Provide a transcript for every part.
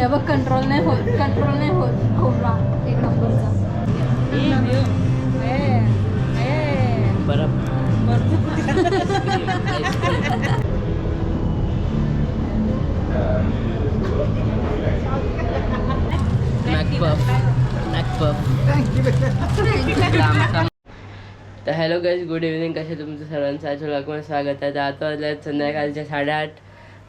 हे बघ कंट्रोल नाही होत कंट्रोल नाही होत. खोबरा एक नंबरचा. बरं. तर हॅलो गाईज गुड इव्हनिंग कसे तुमचं सर्वांचं? स्वागत आहे. आता वाजले संध्याकाळच्या साडेआठ.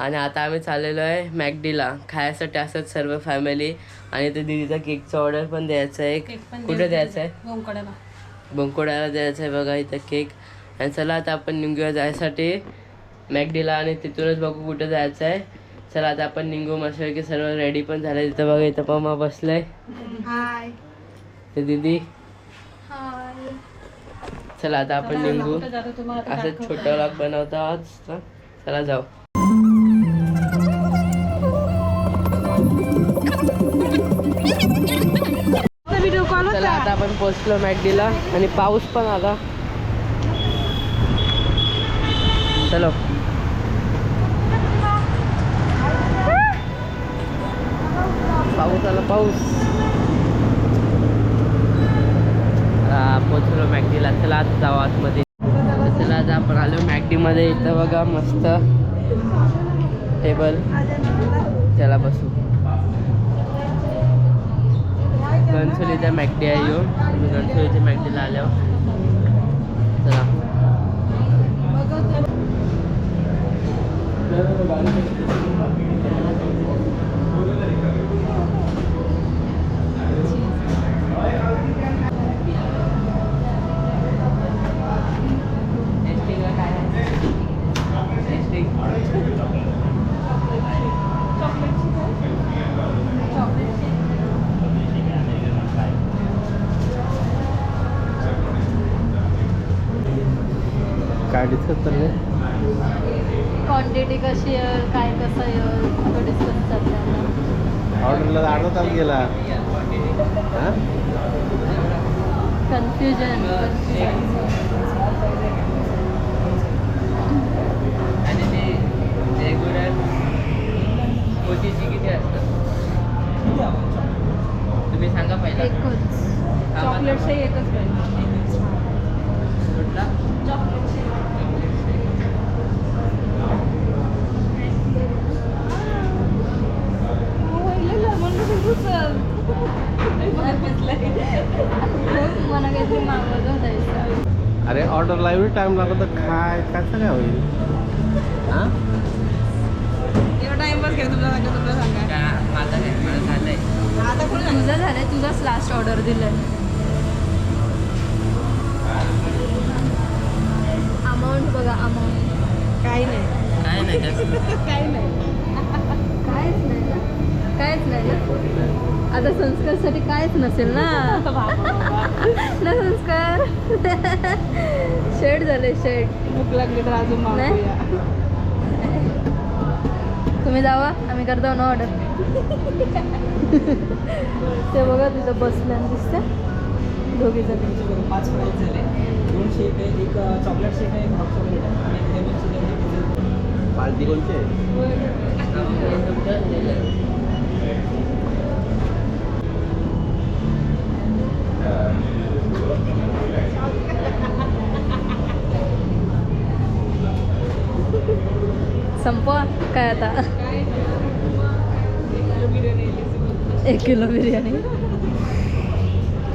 आणि आता आम्ही चाललेलो आहे मॅकडीला. खायसाठी असतात सर्व फॅमिली आणि ते दिदीचा केकचा ऑर्डर पण द्यायचा आहे. कुठे द्यायचा आहे? बंकोड्याला द्यायचं आहे बघा इथं केक आणि चला आता आपण निघूया जायसाठी मॅकडीला आणि तिथूनच बघू कुठं जायचं आहे. चला आता आपण निघू मस्त की सर्व रेडी पण झाले. तिथं बघा इथं पम्मा बसलाय. हाय ते दीदी. हाय चला आता आपण निघू. असं छोटं व्लॉग बनवतो चला जाऊ. आपण पोचलो मॅगडीला आणि पाऊस पण आला. चलो. पाऊस आला पाऊस. पोचलो मॅगडीला चला आज जाऊ आतमध्ये. चला आज आपण आलो मॅगडीमध्ये इथं बघा मस्त टेबल त्याला बसू. घनसोलीच्या मॅकडी आहे येऊन तुम्ही घनसोलीच्या मॅकडीला आल्यावर चला Thank you काय आहे टेस्टिंग काय डिस्कस चाललंय क्वांटिटी कशी आहे काय कसं आहे थोडं डिस्कस चाललं ऑर्डरला अर्धा तास गेला हा? कन्फ्युजन आणि ते रेग्युलर कोटीची किती असतात तुम्ही सांगा पहिला एकच चॉकलेटचे एकच पाहिजे कुठला मला काहीतरी मागवत होता अरे ऑर्डरला एवढी टाइम लागला तर काय कसं काय होईल? हा? का- माझं नाही मला झालंय तुझं झालंय तुझाच लास्ट ऑर्डर दिलाय अमाऊंट बघा अमाऊंट काही नाही काय नाही. काही नाही. कायच नाही. ना कायच नाही ना आता संस्कारसाठी कायच नसेल ना? ना संस्कार? शेड झाले शेड. भूक लागली तर अजून नाही? तुम्ही जावा आम्ही करतो ना ऑर्डर ते बघा तिथं बसल्यान दिसते. दोघी जण. पाच प्राईज झाले. दोन शेक आहे एक चॉकलेट शेक आहे एक हॉट चॉकलेट आहे. पार्टी कोणची आहे? संपवा. काय आता? एक किलो बिर्याणी.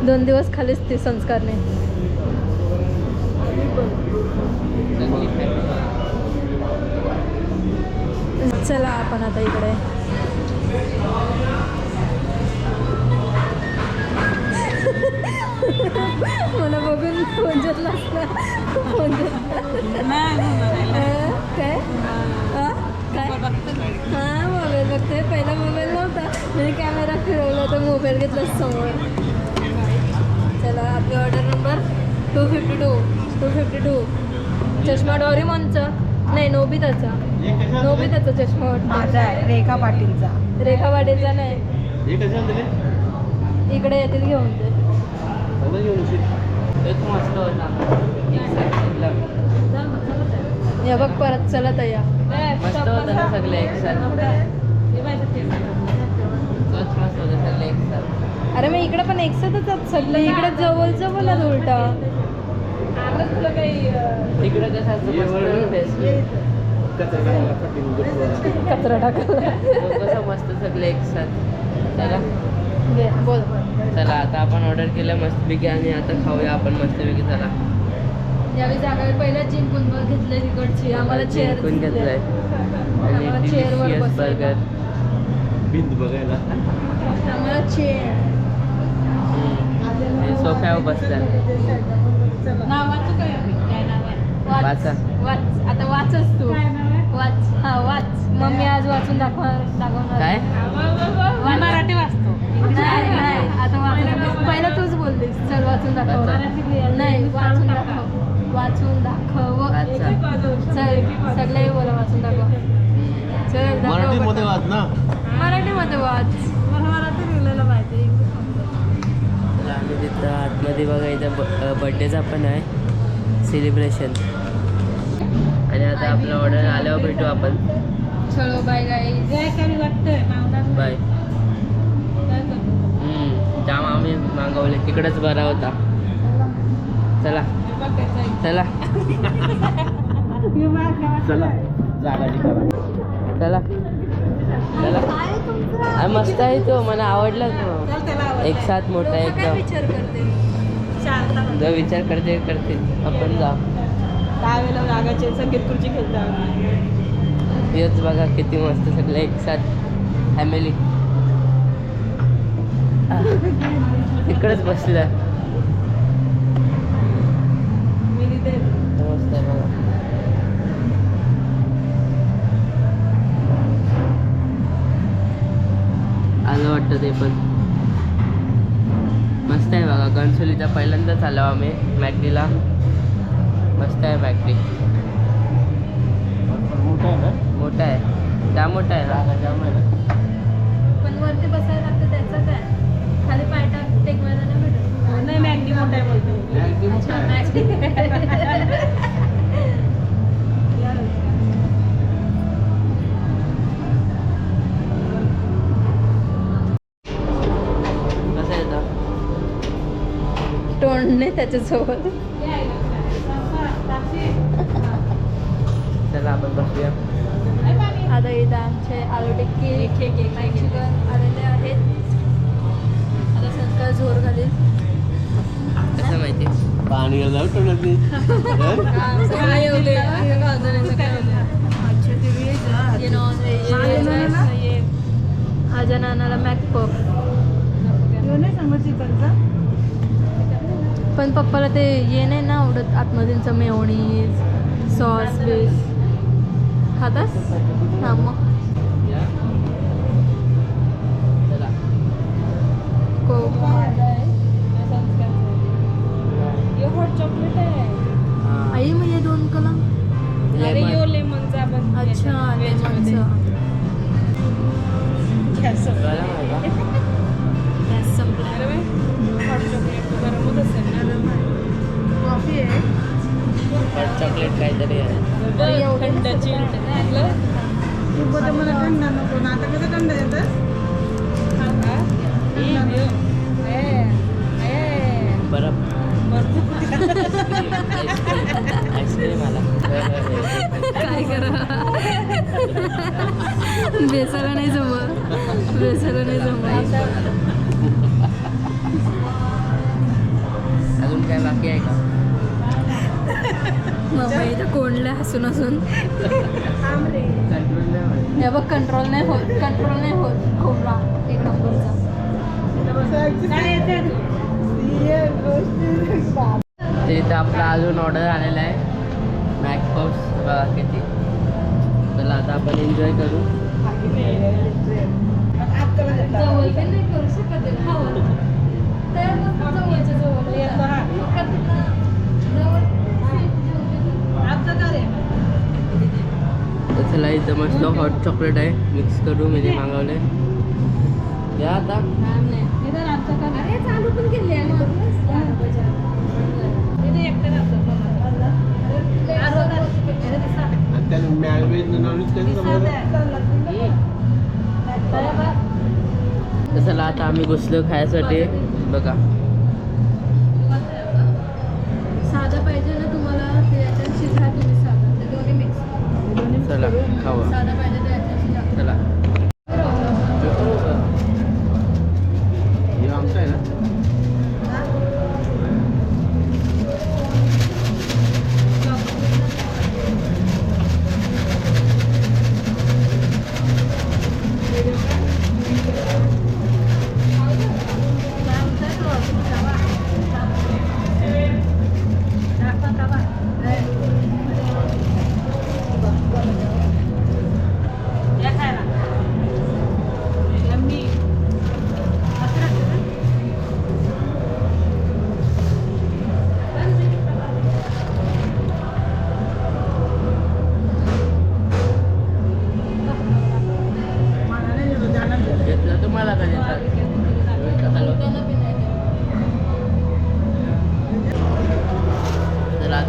दोन दिवस खालीच ती नाही. चला आपण आता इकडे. मला बघून फोन असता फोन काय? हा? काय? हा मोबाईल बघते पहिला मोबाईल नव्हता. मी कॅमेरा फिरवला तर मोबाईल घेतला समोर. चला आपली order number two fifty two two fifty two चष्मा डोरेमॉनचा. नाही नोबिताचा. नोबिताचा चष्मा वाटतो. माझा आहे रेखा पाटीलचा. रेखा वाटेचा नाही. हे इकडे येतील घेऊन ते सगळं. एक मस्त होता. हे बघ परत चलत आहे या. मस्त होतं ना सगळे एक साथ. अरे मग इकडे पण एकसाथच सगळं इकडे जवळ जवळ आहे उलटा. तिकडं कसं असतं मस्त फेस्ट कचरा टाकायला कसं मस्त सगळे एक साथ. चला. बोल चला आता आपण ऑर्डर केलं मस्तपैकी आणि आता खाऊया आपण मस्तपैकी चला. यावेळी जागा पहिला जिंकून बघ घेतले तिकडची. आम्हाला चेअर जिंकून घेतलंय. आम्हाला आणि चेअरवर डिलिशियस बसायला. बर्गर भिंत बघायला. आम्हाला चेअर सोफ्यावर नावाचं काय वाचा. वाच. आता वाचच तू. वाच हा वाच. मम्मी आज वाचून दाखवणार दाखवणार. काय? वाच. मराठी वाचतो. नाही नाही. आता वाचून पहिला तूच बोललीस. चल वाचून दाखव. वाचा. नाही वाचून दाखव. वाचून दाखव. चल सगळे बोला वाचून दाखव. चल दाखव मराठीमध्ये. वाच ना. मराठीमध्ये वाच. मला मराठी लिहिलेलं चला, आम्ही तिथं आतमध्ये बघा इथं बड्डेचा पण आहे. सेलिब्रेशन आणि आता आपलं ऑर्डर आल्यावर भेटू आपण. चलो बाय गाईज बाय जाम आम्ही मागवले. तिकडंच बरा होता. चला. चला. चला. चला. चला. मस्त आहे तो. मला आवडला तो. एक साथ मोठा एकदम. विचार करते? जो विचार करते करते. आपण जा त्यावेळेला रागाचे संगीत खुर्ची खेळतात हेच बघा किती मस्त सगळे एक साथ फॅमिली इकडेच बसलं मी तिथे. मस्त आहे बघा. आलं वाटतं ते पण. मस्त आहे बघा. कन्सोलीचा पहिल्यांदाच आलो आम्ही मॅकडीला मस्त आहे मॅकडी मोठा आहे. ना मोठा आहे त्या मोठा आहे ना? जागा जाम आहे ना. पण वरती बसायला लागतं त्याचं काय? खाली पाय टाक टेकवायला नाही भेटत. नाही मॅगडी मोठा आहे बोलतो मोठा आहे. कसं येतं तोंडणे त्याच्यासोबत. चला आपण बसूया. आता इथं आमचे आलू टिक्की चिकन आलेले आहेत. आता संस्कार झोर घालील कसं माहिती? पाणी जाऊ टोळत सगळं येऊले ये नॉन व्हेज माझ्या नानाला मॅक पफ पण पप्पाला ते ये नाही ना आवडत आतमधीलचं मेवणीज सॉस बीस. खातास? हा मग. या चला कोक हॉट चॉकलेट आहे. हां. आई मग हे दोन कलम अरे. यो लेमनचा अच्छा लेमनचं? गॅस संपला हॉट चॉकलेट गरमच असेल. कॉफी आहे. हॉट चॉकलेट काहीतरी आहे. थंडाची मला थंड नको ना. आता कसं थंड येतं? बरं. आईस्क्रीम आला. काय करा? बेसायला नाही जमत. बेसायला नाही जमत. मम्मा इथं कोंडले हसून हसून. कंट्रोल नाही होत. हे बघ कंट्रोल नाही होत कंट्रोल नाही होत. खोबरा एक नंबरचा. ते इथं आपला अजून ऑर्डर आलेला आहे. मॅक पफ्स बघा किती. चला आता आपण एन्जॉय करू. करू शकत. तर तर चला इथं मस्त हॉट चॉकलेट आहे. मिक्स करू मी ते मागवले या आता. तर चला आता आम्ही घुसलो खायसाठी. बघा. चला खावा. पाहिजे चला.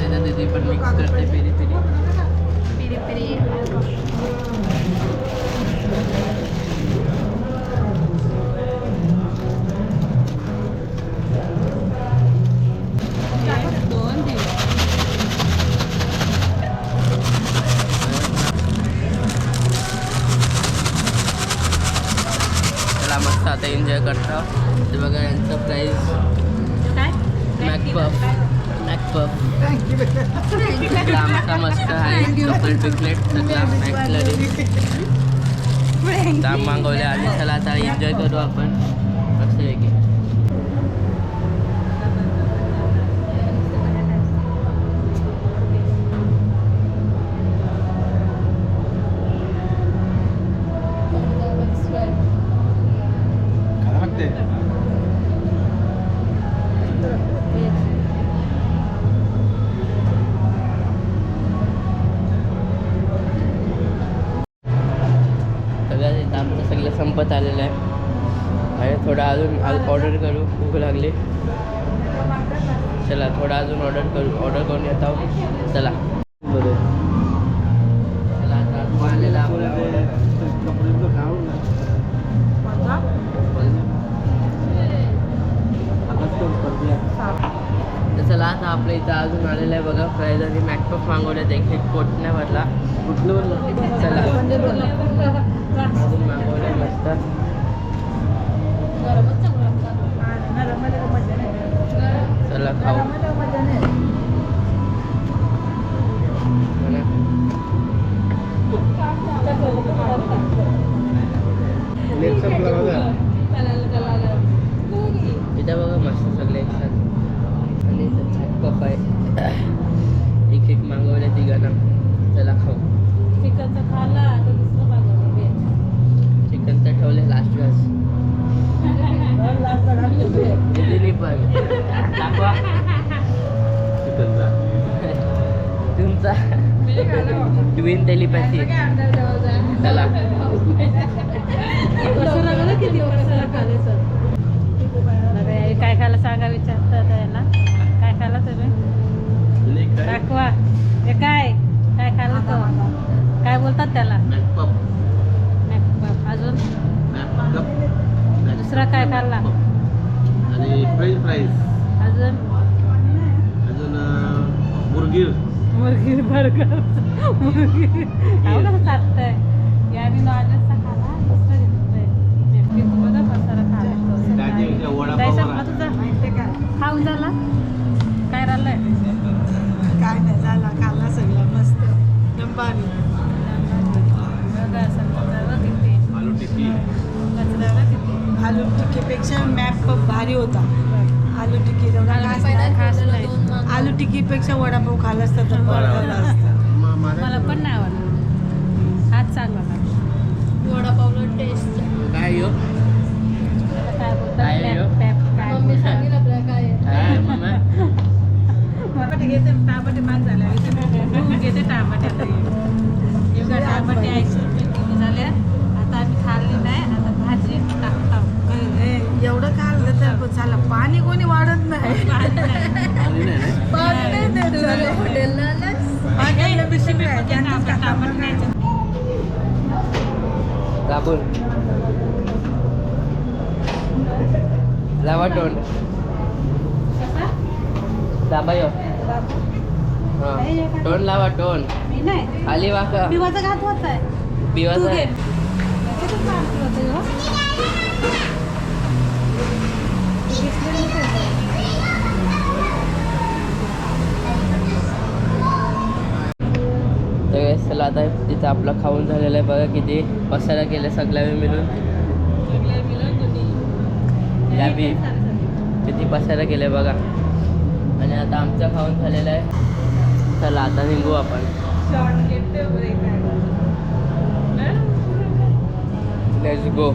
तर आता इथं दीदी पण मिक्स करते पेरी पेरी पिरी पिरी त्याला मस्त आता एन्जॉय करतो ते बघा यांचं प्राईस मॅकपफ मॅकपफ आमचा मस्त आहे चॉकलेट बिकलेट सगळा मॅक्सलरी जाम मागवले आणि चला आता एन्जॉय करू आपण संपत आलेलं आहे. आणि थोडं अजून ऑर्डर करू भूक लागली. चला थोडं अजून ऑर्डर करू ऑर्डर करून येत. आहोत चला. चला आता तर चला आता आपल्या इथं अजून आलेलं आहे बघा. फ्राईज आणि मॅकपफ मागवले देखील कोट नाही भरला कुठलं बोललं चला. मस्त चला खाऊ. ट्विन टेलिपॅथी चला. काय खायला सांगा विचारतात याला काय खायला तुम्ही? दाखवा. हे काय? काय खायला तो? काय बोलतात त्याला? मॅकपप. अजून? दुसरा काय खाल्ला? आणि फ्रेंच फ्राईज अजून? अजून अं, मुरगीर मुर्गी बर्गर मुर्गी काय कसं चालतंय याने नॉनव्हेजचा टिक्कीपेक्षा वडापाव खाल्ला असता तर बरं झालं असतं. मला पण नाही आवडला. हाच चांगला लागला. वडापावला टेस्ट काय यो? आता काय बोलतात? काय पॅप- हो? पॅप. काय मम्मी सांगेल आपल्याला काय आहे. काय मम्मा? टमाटे घेते टमाटे महाग झाले तू घेते टमाटे आता हे. एवढा टमाटे ऐंशी दाबून लावा तोंड. दाबा यो. हा. तोंड लावा नाही. खाली वाका. पिवाचा घात होत आहे. बिवाचा तर चला आता तिथं आपलं खाऊन झालेलं आहे. बघा किती पसारा केलं सगळ्या मिळून. या बी. किती पसारा केलं बघा. आणि आता आमचं खाऊन झालेलं आहे. चला आता निघू आपण. लेट्स गो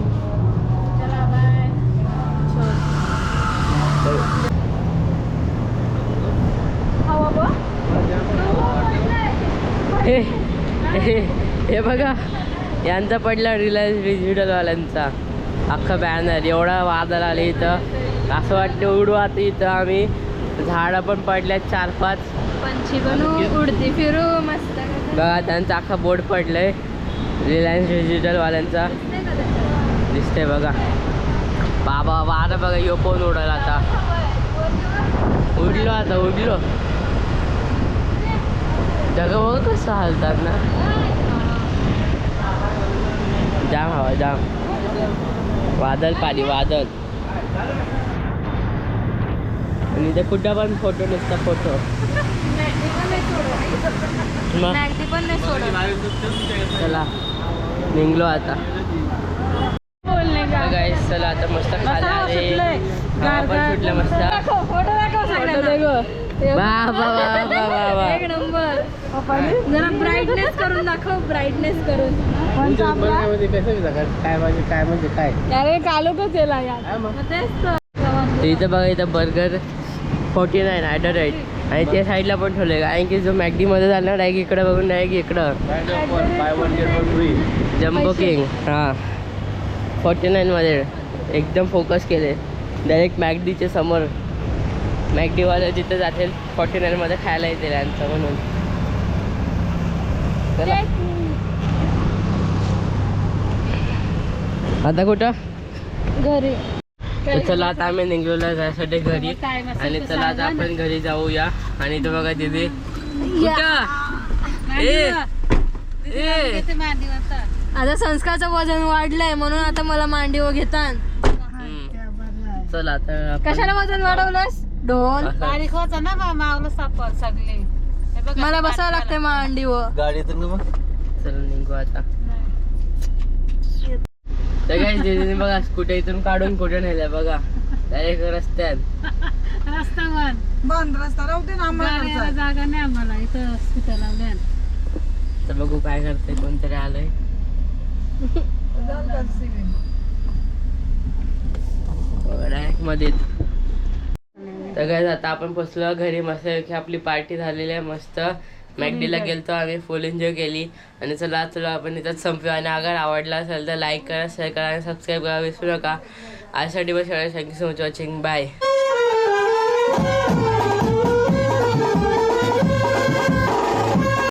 हे बघा यांचा पडला रिलायन्स डिजिटलवाल्यांचा अख्खा बॅनर एवढा वादळ आले इथं. असं वाटतं उडू आता इथं आम्ही. झाडं पण पडल्यात चार पाच पंछी बनू उडती फिरू मस्त. बघा त्यांचा अख्खा बोर्ड पडलाय. रिलायन्स डिजिटलवाल्यांचा दिसतंय बघा. बाबा वारा बघा यो पण उडल आता? उडलो आता उडलो. जग कसं हालतात ना जाम हवा जाम वादळ पाणी वादळ आणि इथे कुठं पण फोटो नुसता फोटो चला निघलो आता चला आता मस्त खाली आले हवा पण सुटलं मस्त वा वा वा एक नंबर जरा ब्राईटनेस करून दाखव ब्राईटनेस करून. काय म्हणजे काय म्हणजे काय? अरे कालोकच यार. इथं बघा इथं burger forty nine at rate आणि त्या साईडला पण ठेवलं कारण की जो मॅगडीमध्ये झाला डायरेक्ट इकडं बघून डायरेक्ट इकडं. Get one free jumbo king हां. फोर्टी नाईनमध्ये एकदम फोकस केले. डायरेक्ट मॅगडीच्या समोर. मॅगडीवाला जिथं जातील फोर्टी नाईनमध्ये खायला येतील यांचं म्हणून. चला. आता कुठं? घरी. चला आता आम्ही निघलेलो आहे जायसाठी घरी. आणि चला आता आपण घरी जाऊया. आणि तो बघा दिदी. आता संस्कारचं वजन वाढलंय म्हणून आता मला मांडीवर घेतात. चला आता कशाला वजन वाढवलंस? ढोल. बारीक होता ना बा मावलं सापड सगळे. मला बसावं लागतंय मांडीवर गाडीतून मग चला निघू आता. तर काय दीदीने बघा कुठे इथून काढून कुठे नेलंय बघा. डायरेक्ट रस्त्यात. रस्त्यावर बंद. रस्ता राहू दे ना आम्हाला जागा नाही आम्हाला इथं लावल्या तर बघू काय करते कोणतरी आलंय. डायरेक्टमध्ये तर काय आता आपण पोचलो घरी मस्त की आपली पार्टी झालेली आहे मस्त. मॅगडीला गेलतो आम्ही फुल एन्जॉय केली. आणि चला चला आपण इथं संपूया. आणि अगर आवडला असेल तर लाईक करा शेअर करा आणि सबस्क्राईब करा. विसरू नका. आजसाठी बस thank you so much watching bye